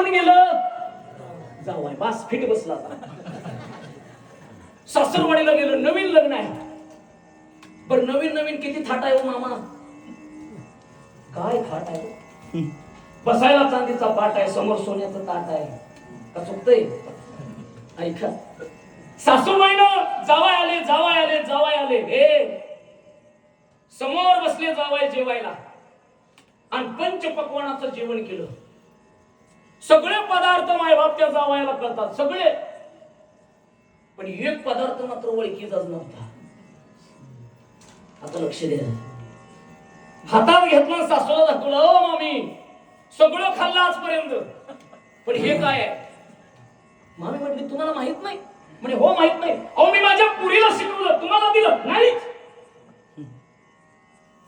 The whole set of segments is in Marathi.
कोण गेलं? जावाय बास फिट बसला सासरवाडीला गेलं नवीन लग्न आहे. पण नवीन नवीन किती थाट आहे हो मामा? काय थाट आहे? बसायला चांदीचा पाट आहे समोर सोन्याचं ताट आहे. का चुकतय? ऐका. सासूबाईनं जावाय आले जावाय आले जावाय आले. हे. समोर बसले जावाय जेवायला. आणि पंचपक्वानाचं जेवण केलं. सगळे पदार्थ मायबाप त्या जावायला करतात सगळे. पण एक पदार्थ मात्र ओळखीचाच नव्हता. आता लक्ष द्या. हातात घेतलं सासूला दाखवलं "अ, मामी सगळं खाल्लं आजपर्यंत. पण हे काय आहे? मामी म्हटली तुम्हाला माहीत नाही. म्हणजे हो माहीत नाही. अहो मी माझ्या पुरीला शिकवलं तुम्हाला दिलं. नाही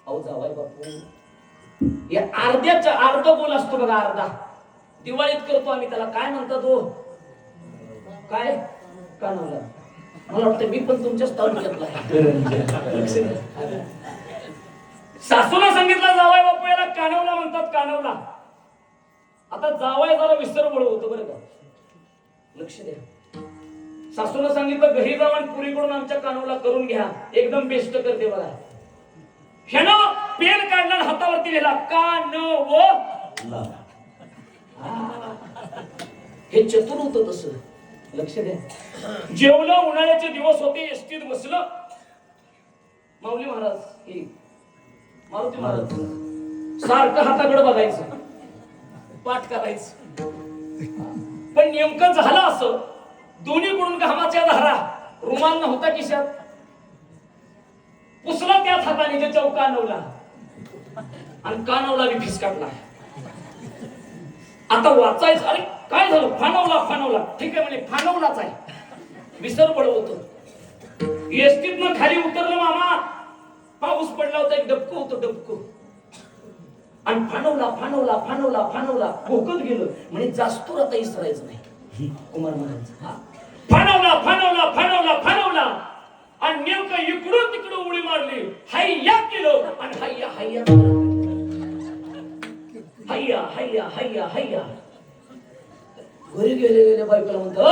अहो जावाय बापू या अर्ध्याच्या अर्ध बोल असतो बघा अर्धा. दिवाळीत करतो आम्ही त्याला. काय म्हणतात हो काय? कानवला मला वाटतं मी पण तुमच्या तालुक्यातला घेतला सासूला सांगितलं जावाय बापू याला कानवला म्हणतात कानवला. आता जावाय जरा विसर होतं बरं का. लक्ष द्या. सासूला सांगितलं घरी जाऊन पुरीकडून आमच्या कानवला करून घ्या. एकदम बेस्ट करते बघा ह्यानं पेन काढला हातावरती लिहिला कानव हे चतुर होत तसं. लक्ष द्या. जेवलं उन्हाळ्याचे दिवस होते एसटीत बसलं. माऊली महाराज हे मारुती महाराज सारखं हाताकडे बघायचं. पाठ करायचं. पण नेमकं झालं असं दोन्हीकडून घामाच्या धारा रुमाल नव्हता किशात पुसला त्याच हाताने त्याच्या कानवला आणि कानवला बी फिसकाटला. आता वाचायचं अरे काय झालं? फानवला फानवला. ठीक आहे म्हणजे फानवलाच आहे. विसर होत एसटीतनं खाली उतरलं मामा. पाऊस पडला होता एक डबकं होतं डबकं. आणि फानवला फानवला फानवला फानवला. भोकत गेलं. म्हणजे जास्तूर आता इसरायचं नाही. कुमार महाराज हा. हैया हैया घरी गेले गेले बायकोला म्हणतो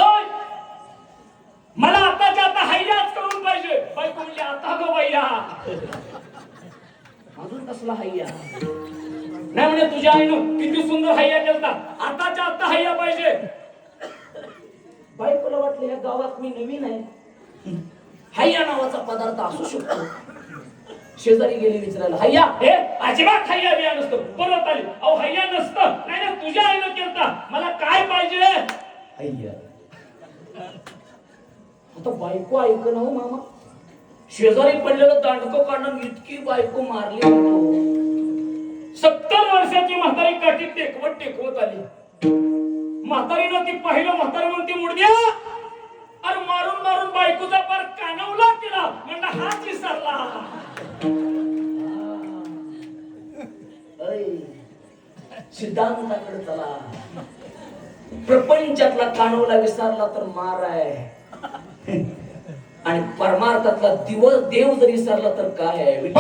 मला आताच्या आता हैयाच करून पाहिजे. बायको म्हणजे आता गो बाय्या अजून कसला हैया नाही म्हणजे तुझ्या आईनं किती सुंदर हैया केलता. आताच्या आता हैया पाहिजे. बायकोला वाटले या गावात मी नवीन आहे. हैया नावाचा पदार्थ असू शकतो. शेजारी गेले विचारायला हैया हे अजिबात हैया बिया नसतं. परत आली. अहो हैया नसतं. नाही ना तुझ्या आईनं केलता. मला काय पाहिजे? हैया आता बायको ऐक ना हो मामा. शेजारी पडलेलं दांडकं काढणं इतकी बायको मारली. सत्तर वर्षाची म्हातारी काठी टेकवत टेकवत आली. म्हातारीनं ती पाहिलं म्हातारी म्हणती मुडद्या सिद्धांताकडे चला. प्रपंचातला कानवला विसरला तर मार आहे आणि परमार्थातला दिवस देव जरी विसरला तर काय आहे?